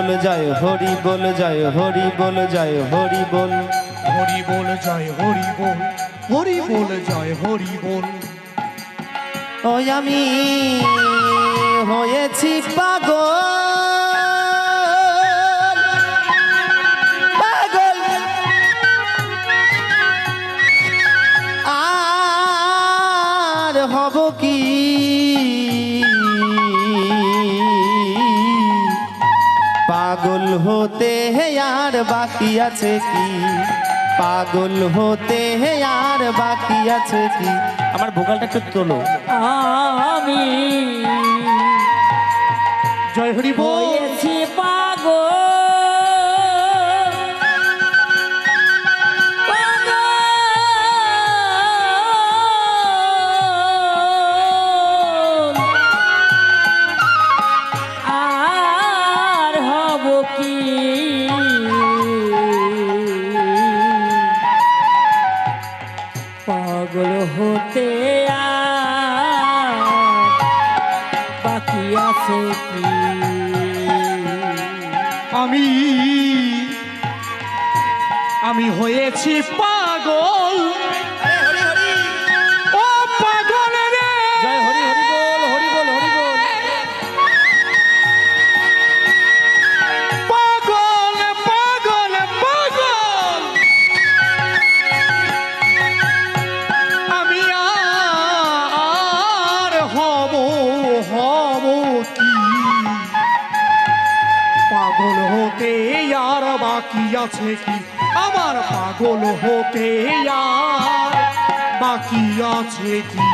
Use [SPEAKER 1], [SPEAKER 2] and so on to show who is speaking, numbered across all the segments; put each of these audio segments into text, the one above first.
[SPEAKER 1] বল জয় হরি বল জয় হরি বল জয় হরি বল।
[SPEAKER 2] হরি বল জয় হরি বল। হরি বল জয় হরি বল।
[SPEAKER 1] ওই আমি হয়েছি পাগল। পাগল হতে হে আর বাকি আছে কি? পাগল হতে হে আর বাকি আছে কি? আমার ভোকালটা একটু তোলো।
[SPEAKER 3] আমি
[SPEAKER 2] জয় হরি বল।
[SPEAKER 3] আছে
[SPEAKER 2] আমি আমি হয়েছি পাগল। আছে কি? আমার পাগল হতে আর বাকি আছে কি?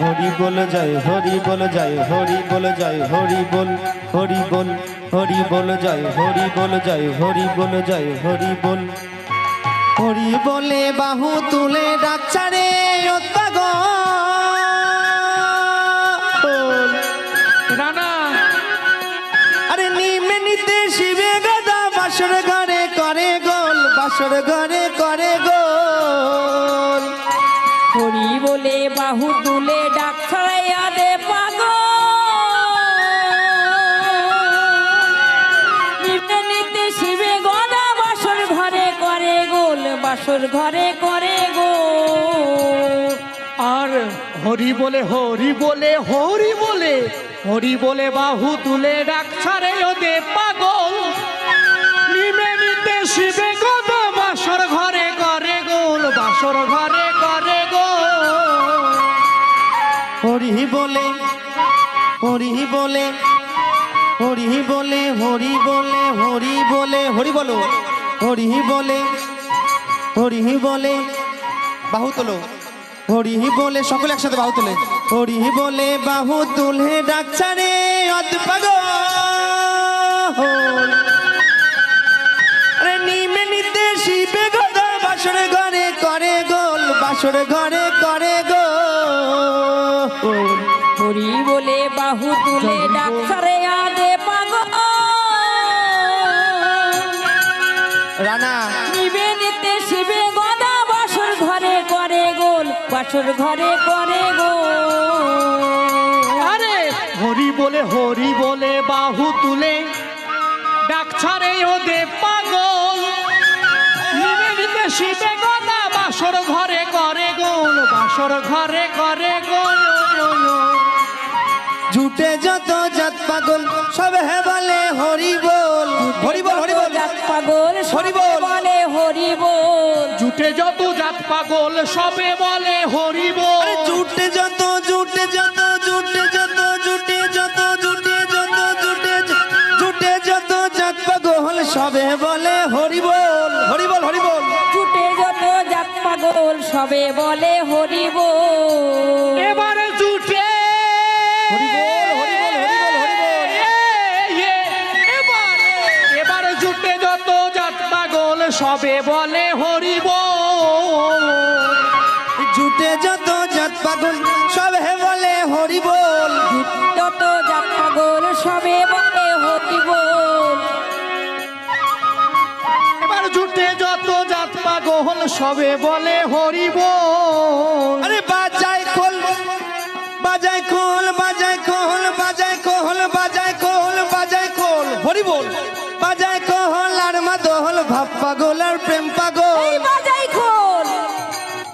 [SPEAKER 1] হরি বল জয় হরি বল জয় হরি বল জয় হরি বল হরি বল হরি বল জয় হরি বল জয় হরি বল জয় হরি বল। হরি বলে বাহু তুলে ডাকছারে
[SPEAKER 2] রানা
[SPEAKER 1] আরে নিমে নিতে শিবে গাদা বাসর গোল বাসর ঘরে করে গোল।
[SPEAKER 3] হরি বলে বাহু তুলে ডাক ছড়াইয়া দে পাগল। নিতে নিতে শিবে গদা বাসর ঘরে করে গোল বাসর ঘরে করে গোল।
[SPEAKER 2] আর হরি বলে হরি বলে হরি বলে হরি বলে বাহু তুলে ডাকছারে ওদে বাসর ঘরে করে গোল
[SPEAKER 1] হরি বলে হরি বলে হরি বলে হরি বলে হরি বলে, হরি বলো। হরি বলে হরি বলে, বাহু তোলো। হরি বলে, সকলে একসাথে বাহু তোলে। হরি বলে, বাহু তুলে ডাকছারে অদ্পাগ বাসর ঘরে করে গোল বাসর ঘরে করে গোল।
[SPEAKER 3] হরি বলে বাহু তুলে ডাক্তারে দে পাগল!
[SPEAKER 1] রানা।
[SPEAKER 3] নিবে নিতে শিবে গদা বাসর ঘরে করে গোল বাসর ঘরে করে গোল।
[SPEAKER 2] আরে! হরি বলে হরি বলে বাহু তুলে ডাকছারে ওদে পাগল বাসর ঘরে করে গোল
[SPEAKER 1] ঝুটে যত জাত পাগল সব হে বলে হরি বল। হরি বল হরি বল।
[SPEAKER 3] জাত পাগল
[SPEAKER 1] হরি বল।
[SPEAKER 3] বলে হরি বল।
[SPEAKER 2] জুটে যত জাত পাগল সবে বলে হরি বল।
[SPEAKER 1] ঝুটে যত ঝুটে যত ঝুটে যত ঝুটে যত ঝুটে যত ঝুটে য- ঝুটে যত জাত পাগল সবে বলে
[SPEAKER 3] সবে বলে হরি বল
[SPEAKER 2] এবারে জুটে।
[SPEAKER 1] হরি বল হরি বল হরি বল হরি বল
[SPEAKER 2] এ, এ, এবার এবার জুটে যত জাত পাগল সবে বলে হরি বল
[SPEAKER 1] ঝুটে যত জাত পাগল সব বলে হরি বল
[SPEAKER 3] যত জাত পাগল সবে বলে
[SPEAKER 2] পাগল সবে বলে হরি বল।
[SPEAKER 1] আরে বাজায় খোল বাজায় খোল বাজায় খোল বাজায় খোল বাজায় খোল বাজায় খোল। হরি বল। বাজায় কহল আর মাদল ভাব পাগল আর প্রেম পাগল।
[SPEAKER 3] বাজাই খোল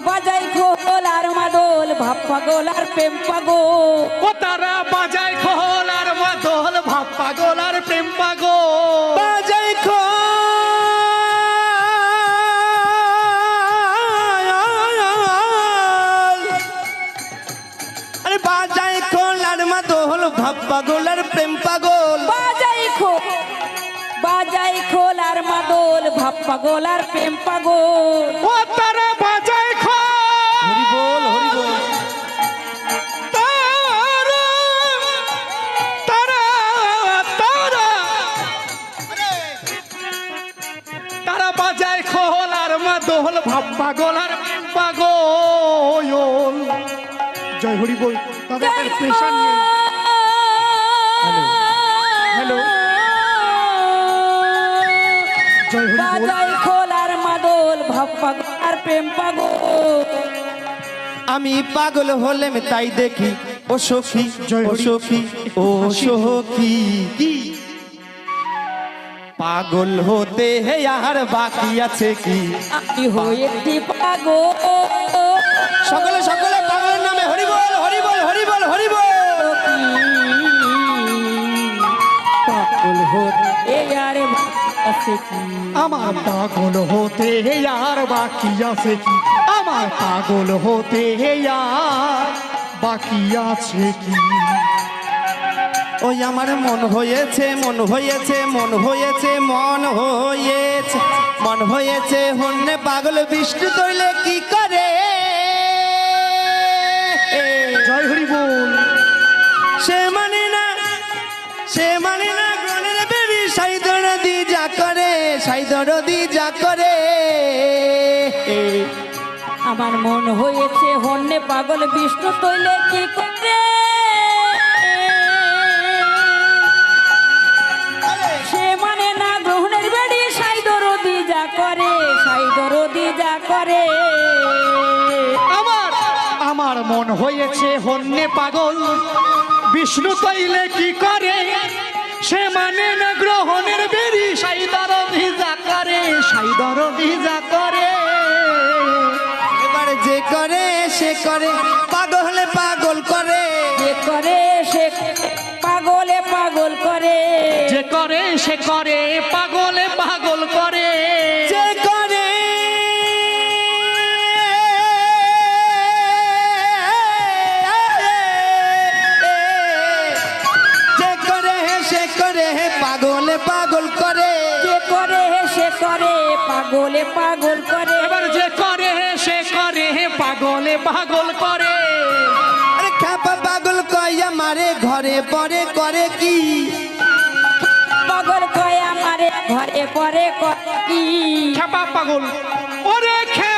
[SPEAKER 3] বাজাই খোল আর মাদল ভাব পাগল আর প্রেম পাগল।
[SPEAKER 2] ও তারা বাজায় খোল
[SPEAKER 1] বাজায় খোল আর মাদল ভাব পাগল আর প্রেম পাগল।
[SPEAKER 3] বাজাই খোল বাজাই খোল আর মাদল ভাব পাগল আর প্রেম পাগল।
[SPEAKER 2] ও তারা বাজায় খোল।
[SPEAKER 1] হরি বল হরি বল।
[SPEAKER 2] তারা তারা তারা। তারা বাজায় খোল আর মাদল ভাব পাগল আর প্রেম পাগল। জয় হরি বল। হ্যালো হ্যালো জয় হরি বল।
[SPEAKER 3] বাজাই মাদল ভাব পাগল আর প্রেম পাগল।
[SPEAKER 1] আমি পাগল হলেম তাই দেখি ও সখী ও। সখী ও সখী। পাগল হতে হে আর বাকি আছে কি?
[SPEAKER 3] আমি হয়েছি পাগল।
[SPEAKER 1] সকলে সকলে।
[SPEAKER 3] পাগল হতে আরে আছে কি?
[SPEAKER 2] আমার পাগল হতে আর বাকি আছে কি? আমার পাগল হতে আর বাকি আছে কি?
[SPEAKER 1] ওই আমার মন হয়েছে মন হয়েছে মন হয়েছে মন হয়েছে মন হয়েছে হন্যে পাগল বৃষ্টি তৈলে কি করে?
[SPEAKER 2] জয় হরি বল।
[SPEAKER 1] সে মানে না সে মানে না
[SPEAKER 3] আমার মন হয়েছে হন্যে পাগল বিষ্ণু তৈলে কি করে সে মানে না গ্রহণের বেড়ি, সাই দরদি যা করে, সাই দরদি যা করে।
[SPEAKER 2] আমার আমার মন হয়েছে হন্যে পাগল, বিষ্ণু তৈলে কি করে? সে মানে না গ্রহণের বেরি সাইদার ভিজা করে সাইদার
[SPEAKER 1] যা করে। করে পাগলে পাগল করে।
[SPEAKER 3] যে করে সে পাগলে পাগল করে।
[SPEAKER 2] যে করে সে করে পাগলে পাগল করে।
[SPEAKER 1] যে করে যে করে সে করে পাগলে পাগল করে।
[SPEAKER 3] যে করে সে করে পাগলে পাগল করে।
[SPEAKER 2] এবার যে করে পাগলে করে।
[SPEAKER 1] আরে খাপা পাগল কয়া মারে ঘরে পরে করে কি?
[SPEAKER 3] পাগল কয় আমারে ঘরে পরে কি?
[SPEAKER 2] খেপা পাগল। ওরে খেপা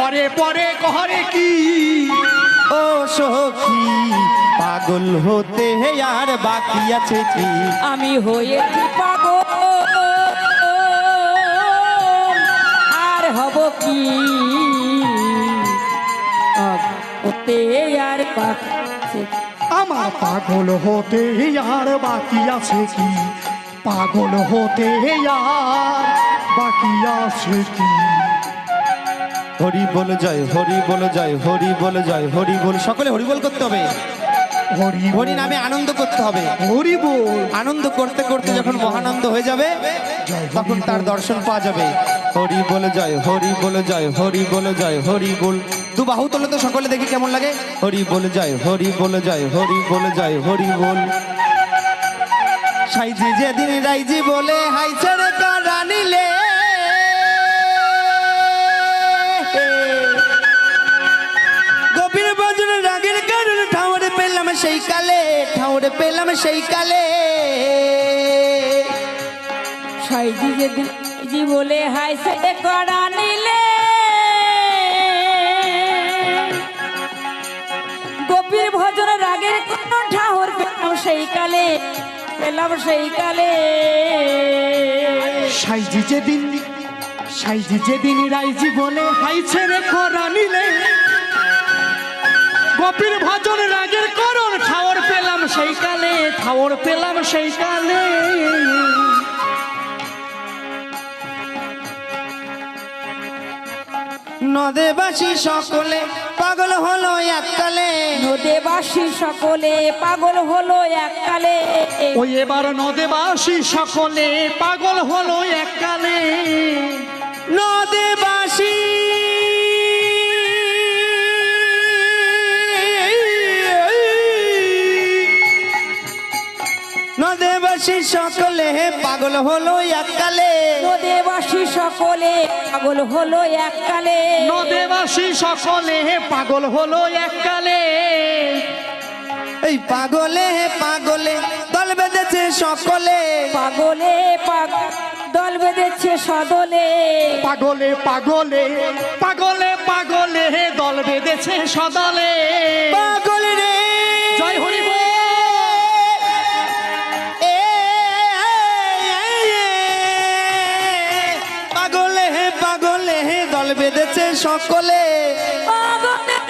[SPEAKER 2] ঘরে পরে ঘরে কি?
[SPEAKER 1] ও সখী পাগল হতে আর বাকি আছে কি?
[SPEAKER 3] আমি হয়েছি পাগল? আর হব কি? ওতে আর পাচ্ছে
[SPEAKER 2] আমার পাগল হতে আর বাকি আছে কি? পাগল হতে আর বাকি আছে কি?
[SPEAKER 1] হরি বল জয় হরি বল জয় হরি বল জয় হরি বল সকলে হরি বল করতে হবে
[SPEAKER 2] হরি
[SPEAKER 1] হরি নামে আনন্দ করতে হবে
[SPEAKER 2] হরি বল
[SPEAKER 1] আনন্দ করতে করতে যখন মহানন্দ হয়ে যাবে তখন তার দর্শন পাওয়া যাবে হরি বল জয় হরি বল জয় হরি বল জয় হরি বল দু বাহু তোলে তো সকলে দেখি কেমন লাগে হরি বল জয় হরি বল জয় হরি বল জয় হরি বল সাইজি যেদিন রাইজি বলে হাই ছেড়ে করা সেই কালে ঠাউরে পেলাম সেই কালে।
[SPEAKER 3] সাইজি জি বলে হাই সাইডে করা নিলে। গোপীর ভজন রাগের কোন ঠাহর পেলাম সেই কালে পেলাম সেই কালে।
[SPEAKER 2] সাইজি যেদিন সাইজি যেদিন রাইজি বলে হাইছে রে খরা নিলে। গোপীর ভজন রাগের করণ ঠাওর পেলাম সেই কালে ঠাওর পেলাম সেই কালে।
[SPEAKER 1] নদেবাসী সকলে পাগল হলো এককালে।
[SPEAKER 3] নদেবাসী সকলে পাগল হলো এককালে।
[SPEAKER 2] ওই এবার নদেবাসী সকলে পাগল হলো এককালে।
[SPEAKER 1] নদেবাসী নদেবাসী সকলে পাগল হলো এককালে।
[SPEAKER 3] নদেবাসী সকলে পাগল হলো এককালে।
[SPEAKER 2] নদেবাসী সকলে পাগল হলো এককালে।
[SPEAKER 1] এই পাগলে পাগলে দল বেঁধেছে সকলে।
[SPEAKER 3] পাগলে পাগ দল বেঁধেছে সদলে।
[SPEAKER 2] পাগলে পাগলে পাগলে পাগলে দল বেঁধেছে সদলে।
[SPEAKER 1] পাগল রে সকলে।
[SPEAKER 3] পাগলে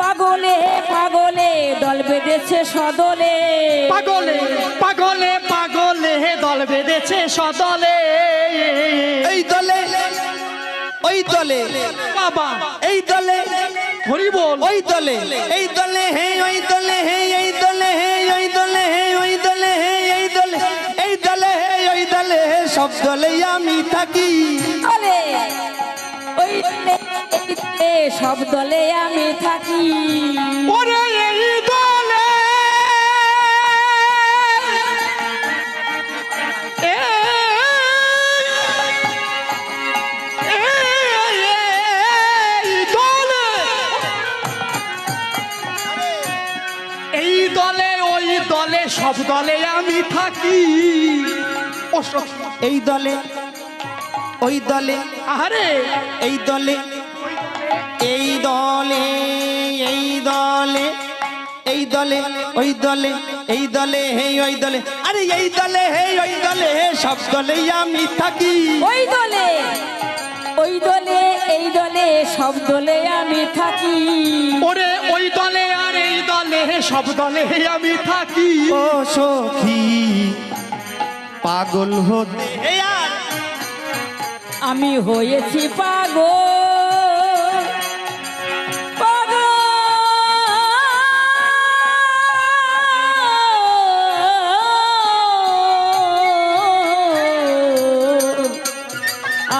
[SPEAKER 3] পাগলে পাগলে দল বেঁধেছে সদলে।
[SPEAKER 2] পাগলে পাগলে পাগলে দল বেঁধেছে সদলে।
[SPEAKER 1] এই দলে ওই দলে।
[SPEAKER 2] বাবা
[SPEAKER 1] এই দলে।
[SPEAKER 2] হরি বল।
[SPEAKER 1] ওই দলে এই দলে হে ওই দলে হে এই দলে। হে সব দলে আমি থাকি।
[SPEAKER 3] ওই দলে, সব দলে আমি থাকি।
[SPEAKER 2] ওরে এই দলে। এই দলে। এই দলে ওই দলে সব দলে আমি থাকি। ও সব-
[SPEAKER 1] এই দলে ওই দলে
[SPEAKER 2] আরে
[SPEAKER 1] এই দলে এই দলে এই দলে এই দলে ওই দলে এই দলে হে ওই দলে আরে এই দলে হে ওই দলে হে সব দলে আমি থাকি।
[SPEAKER 3] ওই দলে ওই দলে এই দলে সব দলে আমি থাকি।
[SPEAKER 2] ওরে ওই দলে আর এই দলে সব দলে আমি থাকি।
[SPEAKER 1] ও সখী পাগল হতে।
[SPEAKER 3] আমি হয়েছি পাগল। পাগল।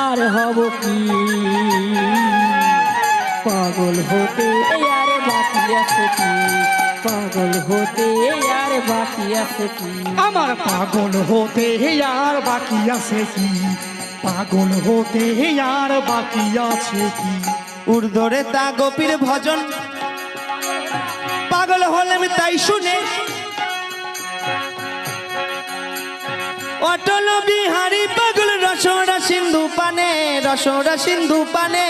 [SPEAKER 3] আর হব কি? পাগল হতে। আর বাকি আছে কি? পাগল হতে আর বাকি আছে কি?
[SPEAKER 2] আমার পাগল হতে আর বাকি আছে কি? পাগল হতে আর বাকি আছে কি?
[SPEAKER 1] উর্ধরে তা গোপীর ভজন। পাগল হলাম তাই শুনে। অটল বিহারি পাগল রসরা সিন্ধু পানে রসরা সিন্ধু পানে।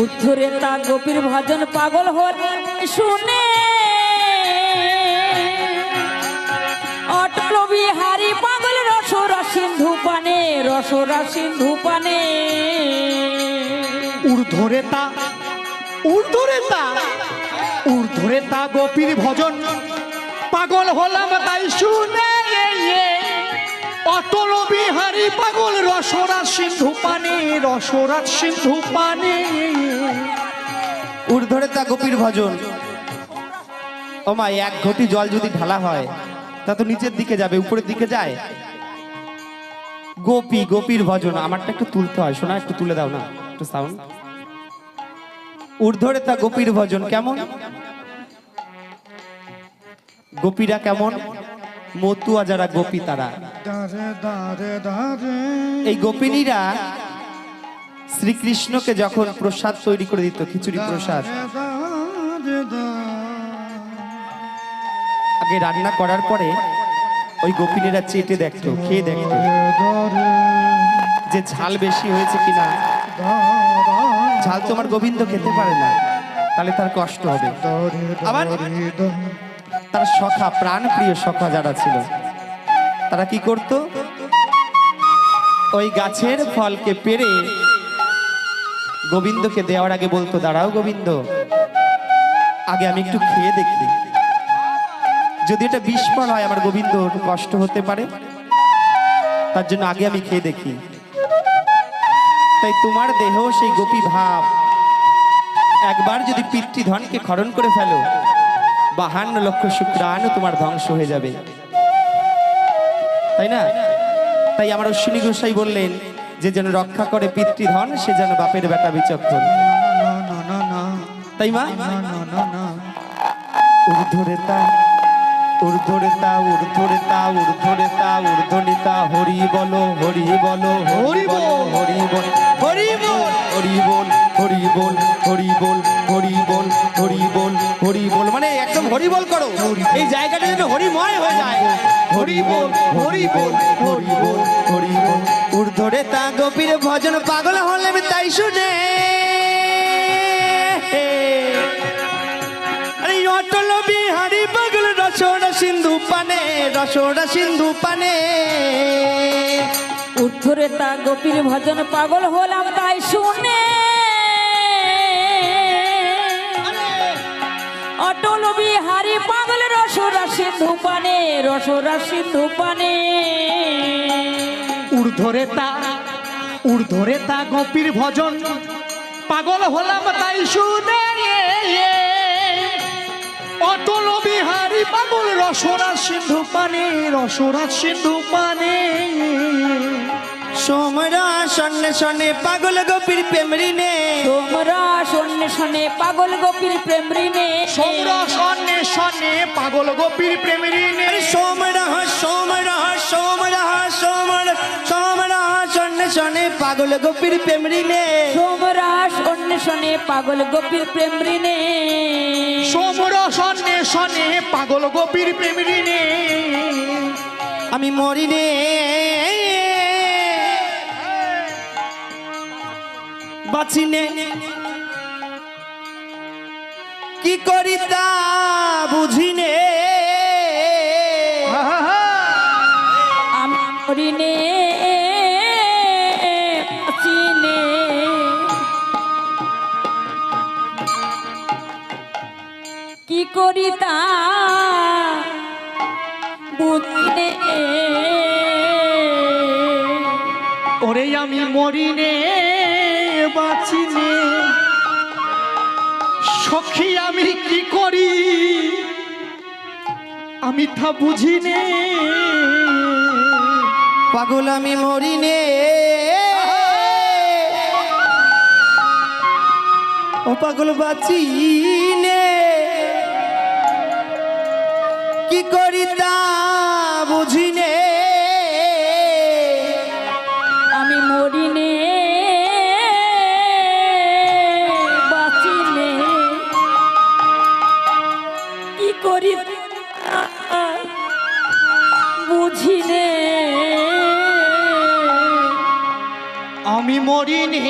[SPEAKER 3] উদ্ধরে তা গোপীর ভজন পাগল হরে শুনে অটল বিহারি পাগল রসরা সিন্ধু পানে রসরা সিন্ধু পানে
[SPEAKER 2] উর্ধরে তা উর্ধরে তা উর্ধরে তা গোপীর ভজন পাগল হলাম তাই শুনে অটল বিহারি পাগল, রসরাজ সিন্ধু পানে, রসরাজ সিন্ধু পানে।
[SPEAKER 1] উর্ধরে তা গোপীর ভজন। ও মা, এক ঘটি জল যদি ঢালা হয়, তা তো নিচের দিকে যাবে, উপরের দিকে যায়। গোপী, গোপীর ভজন, আমারটা একটু তুলতে হয় শোনা একটু তুলে দাও না, একটু সাউন্ড উর্ধরে তা গোপীর ভজন কেমন? গোপীরা কেমন? মতুয়া যারা গোপী তারা। এই গোপিনীরা শ্রীকৃষ্ণকে যখন প্রসাদ তৈরি করে দিত, খিচুড়ি প্রসাদ, আগে রান্না করার পরে ওই গোপিনীরা চেটে দেখতো, খেয়ে দেখতো যে ঝাল বেশি হয়েছে কিনা। ঝাল তোমার গোবিন্দ খেতে পারে না, তাহলে তার কষ্ট হবে। আবার তার সখা প্রাণ প্রিয় সখা যারা ছিল, তারা কি করত? ওই গাছের ফলকে পেরে গোবিন্দকে দেওয়ার আগে বলতো, দাঁড়াও গোবিন্দ, আগে আমি একটু খেয়ে দেখি। যদি এটা বিস্ফল হয়, আমার গোবিন্দ একটু কষ্ট হতে পারে, তার জন্য আগে আমি খেয়ে দেখি। তাই তোমার দেহ সেই গোপী ভাব, একবার যদি পিতৃধনকে খরণ করে ফেলো বাহান্ন লক্ষ শুক্রাণু তোমার ধ্বংস হয়ে যাবে। তাই না? তাই আমার অশ্বিনী গোসাই বললেন যে যেন রক্ষা করে পিতৃধন সে যেন বাপের বেটা বিচক্ষণ। তাই মা? ঊর্ধ্বরেতা ঊর্ধ্বরেতা ঊর্ধ্বরেতা ঊর্ধ্বরেতা ঊর্ধ্বনিতা হরি বলো হরি বলো হরি বলো হরি বল হরি বল হরি বল হরি বল হরি বল হরি বল হরি বল হরি বল মানে একদম হরি বল করো। এই জায়গাটা যেন হরিময় হয়ে যায়। হরি বল হরি বল হরি বল হরি বল ঊর্ধ্বরেতা গোপীর ভজন পাগল হলে তাই শুনে। অটল বিহারি পাগল রসোড়া সিন্ধু পানে রসোড়া সিন্ধু পানে।
[SPEAKER 3] উদ্ধরে তা গোপীর ভজন পাগল হলাম, তাই শুনে। অটল বিহারি পাগল রসরা সিন্ধু পানে, রসরা সিন্ধু পানে।
[SPEAKER 2] ঊর্ধ্বরে তা ঊর্ধ্বরে তা গোপীর ভজন। পাগল হলাম তাই শুনে অটল বিহারি পাগল, রসরা সিন্ধু পানে, রসরা সিন্ধু পানে।
[SPEAKER 1] সোমরা সন্নে সন্নে পাগল গোপীর প্রেমরি নে।
[SPEAKER 3] তোমরা শনে পাগল গোপীর প্রেম ঋণে
[SPEAKER 2] সৌরা সন্নে সন্নে পাগল গোপীর প্রেমের
[SPEAKER 1] আরে সোমরা সোমরা সোমরা সোমরা সোমরা সন্নে সন্নে পাগল গোপীর প্রেমরি নে।
[SPEAKER 3] তোমরা শনে পাগল গোপীর প্রেম ঋণে
[SPEAKER 2] সোমর সন্নে সন্নে পাগল গোপীর প্রেমের
[SPEAKER 1] আমি মরি বাঁচিনে। কি করি তা
[SPEAKER 3] বুঝিনে। আমরিনে বাঁচিনে। কি করি তা বুঝিনে।
[SPEAKER 2] ওরে আমি মরিনে সখী, আমি কি করি? আমি তা বুঝিনে
[SPEAKER 1] পাগল আমি মরি নে। ও পাগল বাঁচি নে। কি করি তা বুঝি
[SPEAKER 3] আমি মরিনে।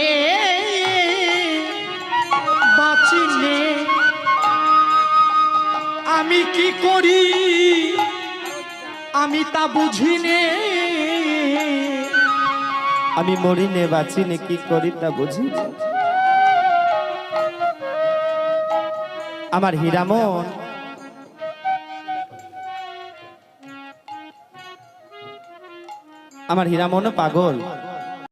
[SPEAKER 3] বাঁচিনে।
[SPEAKER 2] আমি কি করি? আমি তা বুঝিনে।
[SPEAKER 1] আমি মরি নে বাঁচি নে কি করি তা বুঝি। আমার হীরামন আমার হীরামনও পাগল।